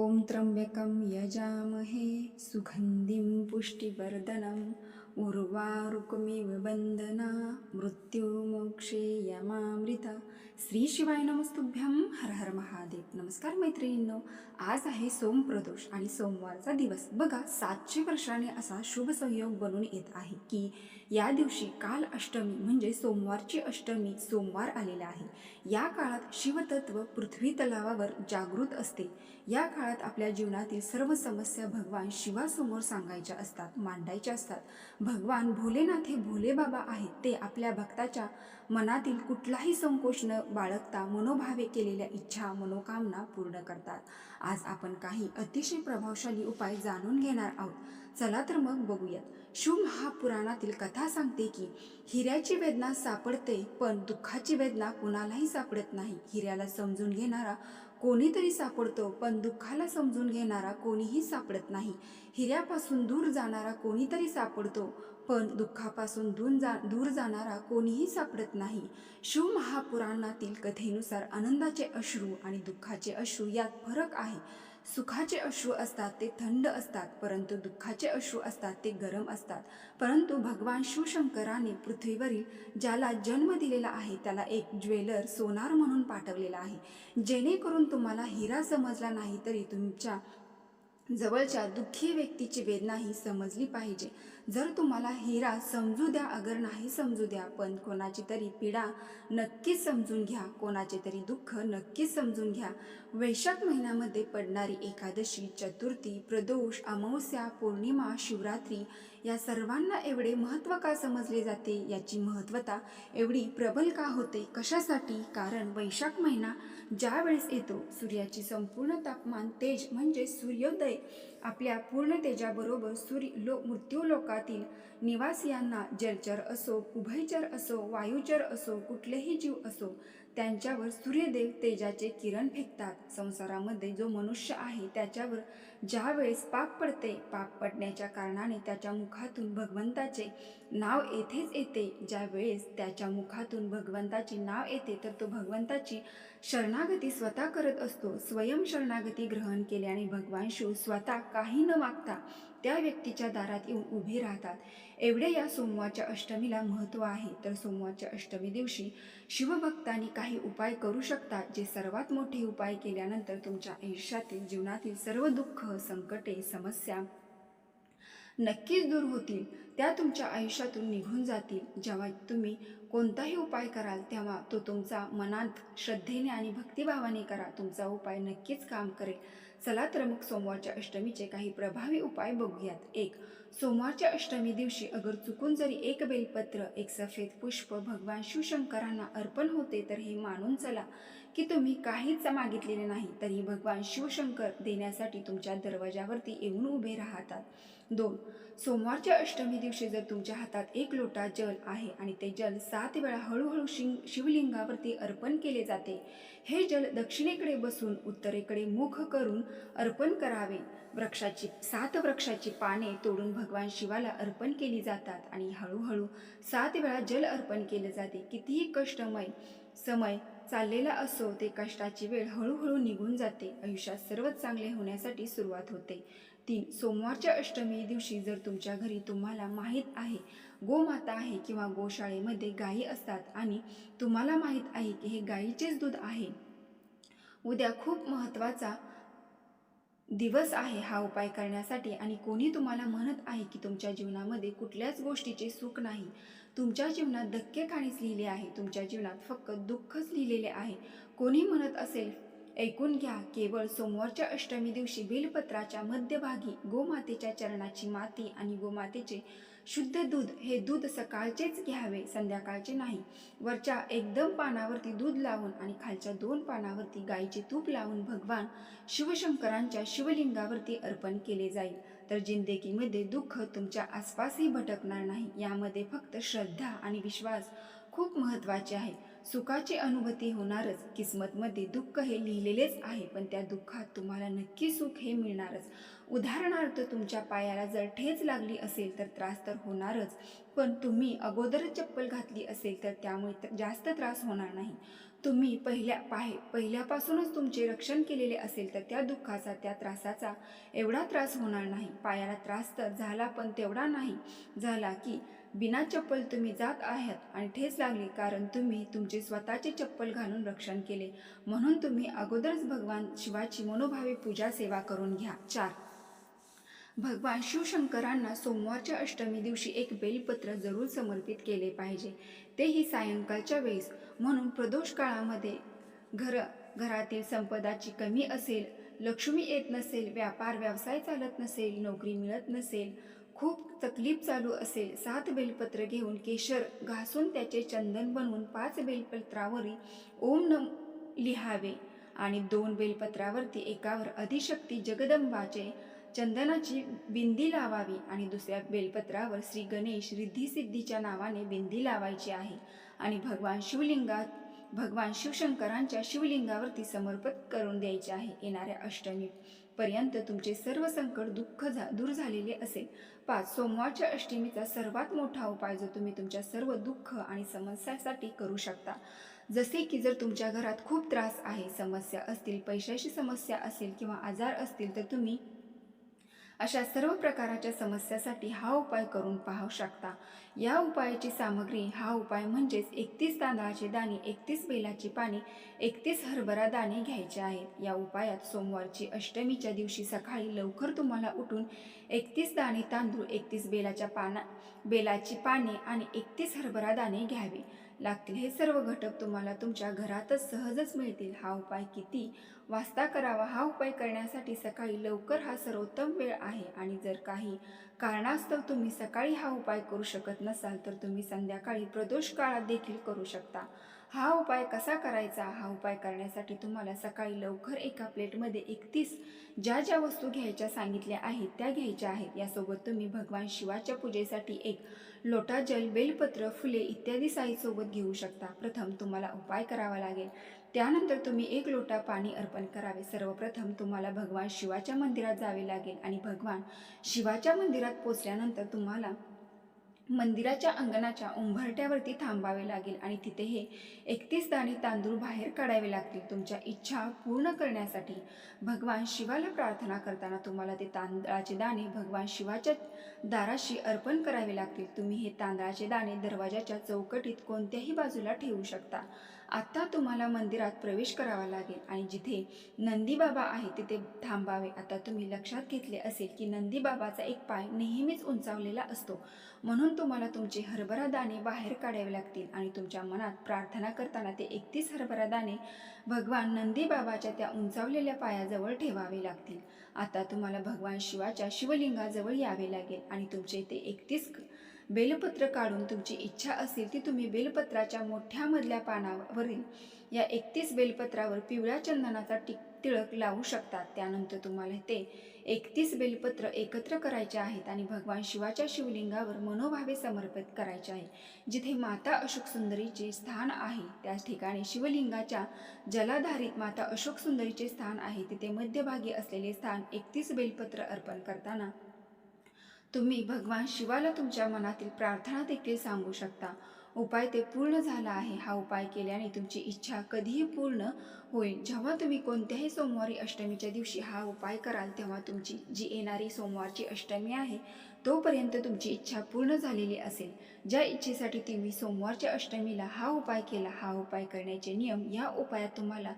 ॐ त्र्यम्बकं यजामहे सुगन्धिं पुष्टिवर्धनम् उर्वारुकमिव बन्धना मृत्युमोक्षे यमामृता श्री शिवाय नमस्तुभ्यम हर हर महादेव. नमस्कार मैत्रिणींनो आज आहे सोमप्रदोष आणि सोमवारचा दिवस. बघा सातशे वर्षाने असा शुभ संयोग बनून येत आहे की या दिवशी काल अष्टमी म्हणजे सोमवारची अष्टमी सोमवार आलेला आहे. या काळात शिवतत्व पृथ्वी तलावावर जागृत असते. या काळात आपल्या जीवनातील सर्व समस्या भगवान शिवासमोर सांगायच्या असतात मांडायच्या असतात. भगवान भोलेनाथ हे भोले बाबा आहेत. ते आपल्या भक्ताच्या मनातील कुठलाही संकोच न बाळगता मनोभावे केलेल्या इच्छा मनोकामना पूर्ण करतात. आज आपण काही अतिशय प्रभावशाली उपाय जाणून घेणार आहोत. चला तर मग बघूयात. शिव महापुराणातील कथा सांगते की हिऱ्याची वेदना सापडते पण दुःखाची वेदना कुणालाही सापडत नाही. हिऱ्याला समजून घेणारा कोणीतरी सापडतो पण दुःखाला समजून घेणारा कोणीही सापडत नाही. हिऱ्यापासून दूर जाणारा कोणीतरी सापडतो पण दुःखापासून दूर जा दूर जाणारा कोणीही सापडत नाही. शिव महापुराणातील कथेनुसार आनंदाचे अश्रू आणि दुःखाचे अश्रू यात फरक आहे. सुखाचे अश्रू असतात ते थंड असतात परंतु दुःखाचे अश्रू असतात ते गरम असतात. परंतु भगवान शिवशंकराने पृथ्वीवरील ज्याला जन्म दिलेला आहे त्याला एक ज्वेलर सोनार म्हणून पाठवलेला आहे. जेणेकरून तुम्हाला हिरा समजला नाही तरी तुमच्या जवळच्या दुःखी व्यक्तीची वेदना ही समजली पाहिजे. जर तुम्हाला हिरा समजू द्या अगर नाही समजू द्या पण कोणाची तरी पीडा नक्कीच समजून घ्या कोणाचे तरी दुःख नक्कीच समजून घ्या. वैशाख महिन्यामध्ये पडणारी एकादशी चतुर्थी प्रदोष अमावस्या पौर्णिमा शिवरात्री या सर्वांना एवढे महत्त्व का समजले जाते? याची महत्त्वता एवढी प्रबल का होते? कशासाठी? कारण वैशाख महिना ज्या वेळेस येतो सूर्याची संपूर्ण तापमान तेज म्हणजे सूर्योदय आपल्या पूर्ण तेजाबरोबर सूर्य लो मृत्यू लोकातील निवासियांना जलचर असो उभयचर असो वायुचर असो कुठलेही जीव असो त्यांच्यावर सूर्यदेव तेजाचे किरण फेकतात. संसारामध्ये जो मनुष्य आहे त्याच्यावर ज्या वेळेस पाप पडते पाप पडण्याच्या कारणाने त्याच्या मुखातून भगवंताचे नाव येथेच येते. ज्या वेळेस त्याच्या मुखातून भगवंताचे नाव येते तर तो भगवंताची शरणागती स्वतः करत असतो. स्वयं शरणागती ग्रहण केल्याने भगवान शिव स्वतः काही न मागता त्या व्यक्तीच्या दारात येऊन उभे राहतात. एवढे या सोमवारच्या अष्टमीला महत्त्व आहे. तर सोमवारच्या अष्टमी दिवशी शिवभक्तांनी काही उपाय करू शकता जे सर्वात मोठे उपाय केल्यानंतर तुमच्या आयुष्यातील जीवनातील सर्व दुःख संकटे समस्या नक्कीच दूर होतील. त्या तुमच्या आयुष्यातून निघून जातील. जेव्हा तुम्ही कोणताही उपाय कराल तेव्हा तो तुमचा मनात श्रद्धेने आणि भक्तिभावाने करा. तुमचा उपाय नक्कीच काम करेल. चला तर मग सोमवारच्या अष्टमीचे काही प्रभावी उपाय बघूयात. एक सोमवारच्या अष्टमी दिवशी अगर चुकून जरी एक बेलपत्र एक सफेद पुष्प भगवान शिवशंकरांना अर्पण होते तर हे मानून चला की तुम्ही काहीच मागितलेले नाही तरी भगवान शिवशंकर देण्यासाठी तुमच्या दरवाजावरती येऊन उभे राहतात. दोन सोमवारच्या अष्टमी दिवशी जर तुमच्या हातात एक लोटा जल आहे आणि ते जल सात वेळा हळूहळू शिंग शिवलिंगावरती अर्पण केले जाते हे जल दक्षिणेकडे बसून उत्तरेकडे मुख करून अर्पण करावे. वृक्षाची सात वृक्षाची पाने तोडून भगवान शिवाला अर्पण केली जातात आणि हळूहळू सात वेळा जल अर्पण केले जाते. कितीही कष्टमय समय चाललेला असो ते कष्टाची वेळ हळूहळू निघून जाते. आयुष्यात सर्वच चांगले होण्यासाठी सुरुवात होते. तीन सोमवारच्या अष्टमी दिवशी जर तुमच्या घरी तुम्हाला माहीत आहे गोमाता आहे किंवा गोशाळेमध्ये गायी असतात आणि तुम्हाला माहीत आहे की हे गायीचेच दूध आहे उद्या खूप महत्त्वाचा दिवस आहे हा उपाय करण्यासाठी आणि कोणी तुम्हाला म्हणत आहे की तुमच्या जीवनामध्ये कुठल्याच गोष्टीचे सुख नाही. तुमच्या जीवनात धक्के खाणीच लिहिले आहे. तुमच्या जीवनात फक्त दुःखच लिहिलेले आहे. कोणी म्हणत असेल ऐकून घ्या केवळ सोमवारच्या अष्टमी दिवशी बेलपत्राच्या मध्यभागी गोमातेच्या चरणाची माती आणि गोमातेचे शुद्ध दूध हे दूध सकाळचेच घ्यावे संध्याकाळचे नाही. वरच्या एकदम पानावरती दूध लावून आणि खालच्या दोन पानावरती गाईचे तूप लावून भगवान शिवशंकरांच्या शिवलिंगावरती अर्पण केले जाईल. तर जिंदगीमध्ये दुःख तुमच्या आसपासही भटकणार नाही. यामध्ये फक्त श्रद्धा आणि विश्वास खूप महत्त्वाचे आहे. सुखाची अनुभूती होणारच. किस्मतमध्ये दुःख हे लिहिलेलेच आहे पण त्या दुःखात तुम्हाला नक्की सुख हे मिळणारच. उदाहरणार्थ तुमच्या पायाला जर ठेच लागली असेल तर त्रास तर होणारच पण तुम्ही अगोदरच चप्पल घातली असेल तर त्यामुळे जास्त त्रास होणार नाही. तुम्ही पहिल्या पाहे पहिल्यापासूनच तुमचे रक्षण केलेले असेल तर त्या दुःखाचा त्या त्रासाचा एवढा त्रास होणार नाही. पायाला त्रास तर झाला पण तेवढा नाही झाला की बिना चप्पल तुम्ही जात आहात आणि ठेच लागली कारण तुम्ही तुमचे स्वतःचे चप्पल घालून रक्षण केले. म्हणून तुम्ही अगोदरच भगवान शिवाची मनोभावे पूजा सेवा करून घ्या. चार भगवान शिवशंकरांना सोमवारच्या अष्टमी दिवशी एक बेलपत्र जरूर समर्पित केले पाहिजे. तेही सायंकाळच्या वेळेस. म्हणून प्रदोष काळामध्ये घर घरातील संपदाची कमी असेल लक्ष्मी येत नसेल व्यापार व्यवसाय चालत नसेल नोकरी मिळत नसेल खूप तकलीफ चालू असेल सात बेलपत्र घेऊन केशर घासून त्याचे चंदन बनवून पाच बेलपत्रावरी ओम नम लिहावे आणि दोन बेलपत्रावरती एकावर अधिशक्ती जगदंबाचे चंदनाची बिंदी लावावी आणि दुसऱ्या बेलपत्रावर श्री गणेश रिद्धिसिद्धीच्या नावाने बिंदी लावायची आहे. आणि भगवान शिवलिंगात भगवान शिवशंकरांच्या शिवलिंगावरती समर्पित करून द्यायचे आहे येणाऱ्या अष्टमी पर्यंत तुमचे सर्व संकट दुःख झा दूर झालेले असेल. पाच सोमवारच्या अष्टमीचा सर्वात मोठा उपाय जो तुम्ही तुमच्या सर्व दुःख आणि समस्यासाठी करू शकता. जसे की जर तुमच्या घरात खूप त्रास आहे समस्या असतील पैशाची समस्या असेल किंवा आजार असतील तर तुम्ही अशा सर्व प्रकाराच्या समस्यासाठी हा उपाय करून पाहू शकता. या उपायाची सामग्री हा उपाय म्हणजेच एकतीस तांदळाचे दाणे एकतीस बेलाची पाने एकतीस हरभरा दाणे घ्यायचे आहेत. या उपायात सोमवारची अष्टमीच्या दिवशी सकाळी लवकर तुम्हाला उठून एकतीस दाणे तांदूळ एकतीस बेलाच्या पाना बेलाची पाने आणि एकतीस हरभरा दाणे घ्यावे. लागतील. हे सर्व घटक तुम्हाला तुमच्या घरातच सहजच मिळतील. हा उपाय किती वाचता करावा हा उपाय करण्यासाठी सकाळी लवकर हा सर्वोत्तम वेळ आहे. आणि जर काही कारणास्तव तुम्ही सकाळी हा उपाय करू शकत नसाल तर तुम्ही संध्याकाळी प्रदोष काळात देखील करू शकता. हा उपाय कसा करायचा? हा उपाय करण्यासाठी तुम्हाला सकाळी लवकर एका प्लेटमध्ये एकतीस ज्या ज्या वस्तू घ्यायच्या सांगितल्या आहेत त्या घ्यायच्या आहेत. यासोबत तुम्ही भगवान शिवाच्या पूजेसाठी एक लोटा जल बेलपत्र फुले इत्यादी साईसोबत घेऊ शकता. प्रथम तुम्हाला उपाय करावा लागेल. त्यानंतर तुम्ही एक लोटा पाणी अर्पण करावे. सर्वप्रथम तुम्हाला भगवान शिवाच्या मंदिरात जावे लागेल आणि भगवान शिवाच्या मंदिरात पोचल्यानंतर तुम्हाला मंदिराच्या अंगणाच्या उंबरट्यावरती थांबावे लागेल आणि तिथे हे एकतीस दाणे तांदूळ बाहेर काढावे लागतील. तुमच्या इच्छा पूर्ण करण्यासाठी भगवान शिवाला प्रार्थना करताना तुम्हाला ते तांदळाचे दाणे भगवान शिवाच्या दाराशी अर्पण करावे लागतील. तुम्ही हे तांदळाचे दाणे दरवाजाच्या चौकटीत कोणत्याही बाजूला ठेवू शकता. आत्ता तुम्हाला मंदिरात प्रवेश करावा लागेल आणि जिथे नंदीबाबा आहे तिथे थांबावे. आता तुम्ही लक्षात घेतले असेल की नंदीबाबाचा एक पाय नेहमीच उंचावलेला असतो. म्हणून तुम्हाला तुमचे हरभरा दाणे बाहेर काढावे लागतील आणि तुमच्या मनात प्रार्थना करताना ते एकतीस हरभरा दाणे भगवान नंदीबाबाच्या त्या उंचावलेल्या पायाजवळ ठेवावे लागतील. आता तुम्हाला भगवान शिवाच्या शिवलिंगाजवळ यावे लागेल आणि तुमचे ते एकतीस बेलपत्र काढून तुमची इच्छा असेल ती तुम्ही बेलपत्राच्या मोठ्या मधल्या पानावरील या एकतीस बेलपत्रावर पिवळ्या चंदनाचा टिक टिळक लावू शकतात त्यानंतर तुम्हाला ते एकतीस बेलपत्र एकत्र करायचे आहेत आणि भगवान शिवाच्या शिवलिंगावर मनोभावे समर्पित करायचे आहे. जिथे माता अशोक सुंदरीचे स्थान आहे त्याच ठिकाणी शिवलिंगाच्या जलाधारित माता अशोक सुंदरीचे स्थान आहे. तिथे मध्यभागी असलेले स्थान एकतीस बेलपत्र अर्पण करताना तुम्ही भगवान शिवाला तुमच्या मनातील प्रार्थना देखील सांगू शकता. उपाय ते पूर्ण झाला आहे हा उपाय केल्याने तुमची इच्छा कधीही पूर्ण होईल. जेव्हा तुम्ही कोणत्याही सोमवारी अष्टमीच्या दिवशी हा उपाय कराल तेव्हा तुमची जी येणारी सोमवारची अष्टमी आहे तोपर्यंत तुमची इच्छा पूर्ण झालेली असेल. ज्या इच्छेसाठी तुम्ही सोमवारच्या अष्टमीला हा उपाय केला हा उपाय करण्याचे नियम या उपायात तुम्हाला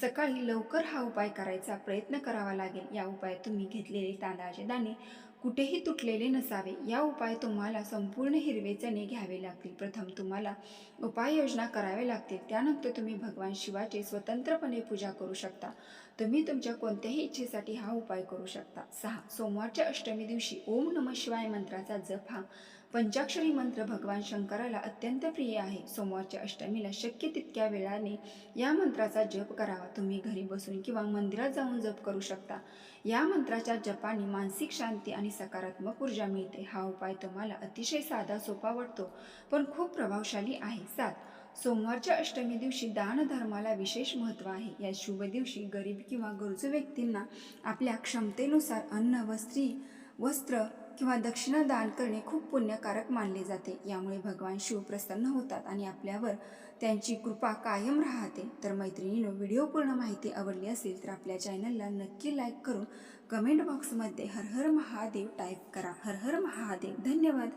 सकाळी लवकर हा उपाय करायचा प्रयत्न करावा लागेल. या उपायात तुम्ही घेतलेले तांदळाचे दाणे कुठेही तुटलेले नसावे. या उपाय तुम्हाला संपूर्ण हिरवे चणे घ्यावे लागतील. प्रथम तुम्हाला उपाययोजना कराव्या लागतील. त्यानंतर तुम्ही भगवान शिवाचे स्वतंत्रपणे पूजा करू शकता. तुम्ही तुमच्या कोणत्याही इच्छेसाठी हा उपाय करू शकता. सहा. सोमवारच्या अष्टमी दिवशी ओम नम शिवाय मंत्राचा जप हा पंचाक्षरी मंत्र भगवान शंकराला अत्यंत प्रिय आहे. सोमवारच्या अष्टमीला शक्य तितक्या वेळाने या मंत्राचा जप करावा. तुम्ही घरी बसून किंवा मंदिरात जाऊन जप करू शकता. या मंत्राच्या जपाने मानसिक शांती आणि सकारात्मक ऊर्जा मिळते. हा उपाय तुम्हाला अतिशय साधा सोपा वाटतो पण खूप प्रभावशाली आहे. सात. सोमवारच्या अष्टमी दिवशी दानधर्माला विशेष महत्त्व आहे. या शुभ दिवशी गरीब किंवा गरजू व्यक्तींना आपल्या क्षमतेनुसार अन्न वस्त्री वस्त्र किंवा दक्षिणा दान करणे खूप पुण्यकारक मानले जाते. यामुळे भगवान शिव प्रसन्न होतात आणि आपल्यावर त्यांची कृपा कायम राहते. तर मैत्रिणीनं व्हिडिओ पूर्ण माहिती आवडली असेल तर आपल्या चॅनलला नक्की लाईक करून कमेंट बॉक्समध्ये हर हर महादेव टाईप करा. हर हर महादेव. धन्यवाद.